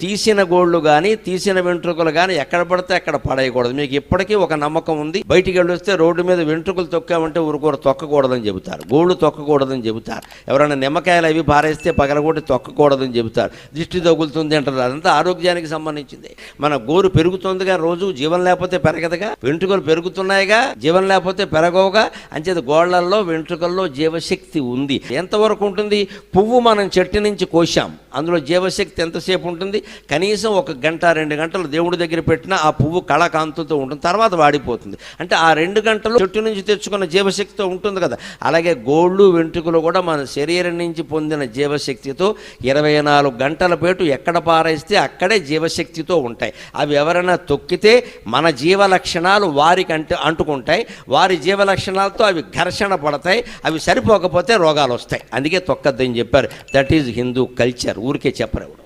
తీసిన గోళ్ళు కానీ తీసిన వెంట్రుకలు కానీ ఎక్కడ పడితే అక్కడ పడేయకూడదు. మీకు ఇప్పటికీ ఒక నమ్మకం ఉంది. బయటికి వెళ్ళొస్తే రోడ్డు మీద వెంట్రుకలు తొక్కామంటే ఊరుకూర తొక్కకూడదని చెబుతారు. గోళ్ళు తొక్కకూడదని చెబుతారు. ఎవరైనా నిమ్మకాయలు అవి పారేస్తే పగలగొట్టి తొక్కకూడదని చెబుతారు. దిష్టి తగులుతుంది అంటారు. అదంతా ఆరోగ్యానికి సంబంధించింది. మన గోరు పెరుగుతుందిగా రోజు జీవం లేకపోతే పెరగదుగా. వెంట్రుకలు పెరుగుతున్నాయిగా జీవం లేకపోతే పెరగవుగా. అంచేది గోళ్ళల్లో వెంట్రుకల్లో జీవశక్తి ఉంది. ఎంతవరకు ఉంటుంది? పువ్వు మనం చెట్టు నుంచి కోసాం అందులో జీవశక్తి ఎంతసేపు ఉంటుంది? కనీసం ఒక గంట రెండు గంటలు దేవుడి దగ్గర పెట్టినా ఆ పువ్వు కళకాంతులతో ఉంటుంది తర్వాత వాడిపోతుంది. అంటే ఆ రెండు గంటలు చెట్టు నుంచి తెచ్చుకున్న జీవశక్తితో ఉంటుంది కదా. అలాగే గోళ్ళు వెంట్రుకలు కూడా మన శరీరం నుంచి పొందిన జీవశక్తితో ఇరవై నాలుగు గంటల పేటు ఎక్కడ పారేస్తే అక్కడే జీవశక్తితో ఉంటాయి. అవి ఎవరైనా తొక్కితే మన జీవ లక్షణాలు వారికి అంటు అంటుకుంటాయి. వారి జీవ లక్షణాలతో అవి ఘర్షణ పడతాయి. అవి సరిపోకపోతే రోగాలు వస్తాయి. అందుకే తొక్కద్దని చెప్పారు. దట్ ఈజ్ హిందూ కల్చర్ ఊరికే చెప్పరు ఎవరు.